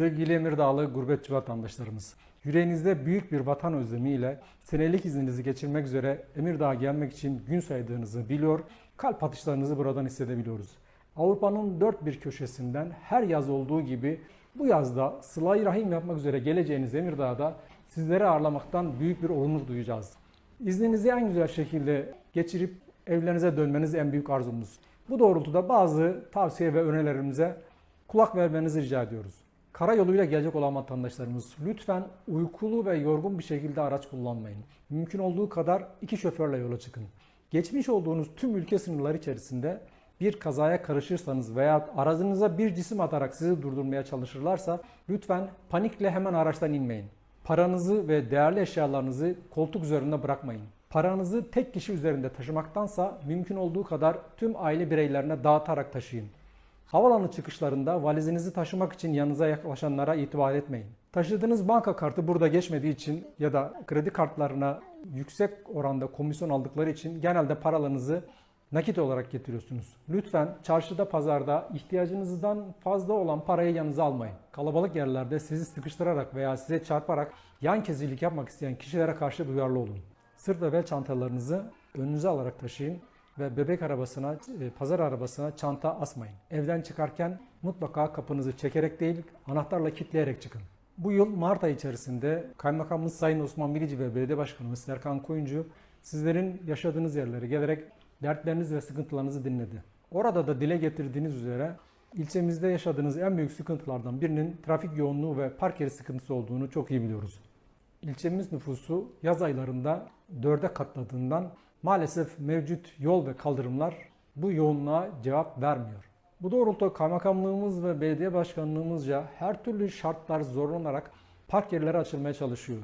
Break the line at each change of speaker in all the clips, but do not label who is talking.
Sevgili Emirdağlı gurbetçi vatandaşlarımız, yüreğinizde büyük bir vatan özlemiyle senelik izninizi geçirmek üzere Emirdağ'a gelmek için gün saydığınızı biliyor, kalp atışlarınızı buradan hissedebiliyoruz. Avrupa'nın dört bir köşesinden her yaz olduğu gibi bu yazda sıla rahim yapmak üzere geleceğiniz Emirdağ'da sizleri ağırlamaktan büyük bir onur duyacağız. İzninizi en güzel şekilde geçirip evlerinize dönmeniz en büyük arzumuz. Bu doğrultuda bazı tavsiye ve önerilerimize kulak vermenizi rica ediyoruz. Karayoluyla gelecek olan vatandaşlarımız lütfen uykulu ve yorgun bir şekilde araç kullanmayın. Mümkün olduğu kadar iki şoförle yola çıkın. Geçmiş olduğunuz tüm ülke sınırları içerisinde bir kazaya karışırsanız veya aracınıza bir cisim atarak sizi durdurmaya çalışırlarsa lütfen panikle hemen araçtan inmeyin. Paranızı ve değerli eşyalarınızı koltuk üzerinde bırakmayın. Paranızı tek kişi üzerinde taşımaktansa mümkün olduğu kadar tüm aile bireylerine dağıtarak taşıyın. Havalanı çıkışlarında valizinizi taşımak için yanınıza yaklaşanlara itibar etmeyin. Taşıdığınız banka kartı burada geçmediği için ya da kredi kartlarına yüksek oranda komisyon aldıkları için genelde paralarınızı nakit olarak getiriyorsunuz. Lütfen çarşıda, pazarda ihtiyacınızdan fazla olan parayı yanınıza almayın. Kalabalık yerlerde sizi sıkıştırarak veya size çarparak yan kezilik yapmak isteyen kişilere karşı duyarlı olun. Sırt ve bel çantalarınızı önünüze alarak taşıyın ve bebek arabasına, e, pazar arabasına çanta asmayın. Evden çıkarken mutlaka kapınızı çekerek değil, anahtarla kilitleyerek çıkın. Bu yıl Mart ayı içerisinde Kaymakamımız Sayın Osman Bilici ve Belediye Başkanımız Serkan Koyuncu sizlerin yaşadığınız yerlere gelerek dertlerinizi ve sıkıntılarınızı dinledi. Orada da dile getirdiğiniz üzere ilçemizde yaşadığınız en büyük sıkıntılardan birinin trafik yoğunluğu ve park yeri sıkıntısı olduğunu çok iyi biliyoruz. İlçemiz nüfusu yaz aylarında dörde katladığından maalesef mevcut yol ve kaldırımlar bu yoğunluğa cevap vermiyor. Bu doğrultuda kaymakamlığımız ve belediye başkanlığımızca her türlü şartlar zorlanarak park yerleri açılmaya çalışıyor.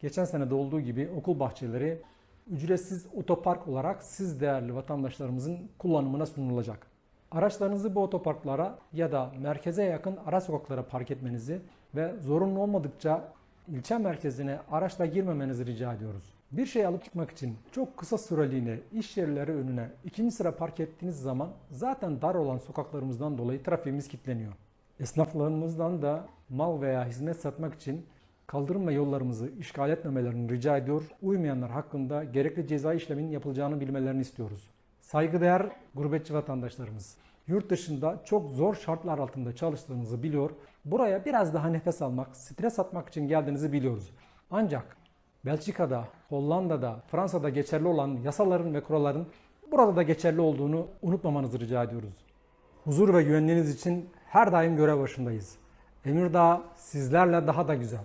Geçen senede olduğu gibi okul bahçeleri ücretsiz otopark olarak siz değerli vatandaşlarımızın kullanımına sunulacak. Araçlarınızı bu otoparklara ya da merkeze yakın ara sokaklara park etmenizi ve zorunlu olmadıkça ilçe merkezine araçla girmemenizi rica ediyoruz. Bir şey alıp çıkmak için çok kısa süreliğine iş yerleri önüne ikinci sıra park ettiğiniz zaman zaten dar olan sokaklarımızdan dolayı trafiğimiz kilitleniyor. Esnaflarımızdan da mal veya hizmet satmak için kaldırım ve yollarımızı işgal etmemelerini rica ediyor. Uymayanlar hakkında gerekli ceza işlemin yapılacağını bilmelerini istiyoruz. Saygıdeğer gurbetçi vatandaşlarımız, yurt dışında çok zor şartlar altında çalıştığınızı biliyor. Buraya biraz daha nefes almak, stres atmak için geldiğinizi biliyoruz. Ancak Belçika'da, Hollanda'da, Fransa'da geçerli olan yasaların ve kuralların burada da geçerli olduğunu unutmamanızı rica ediyoruz. Huzur ve güvenliğiniz için her daim görev başındayız. Emirdağ sizlerle daha da güzel.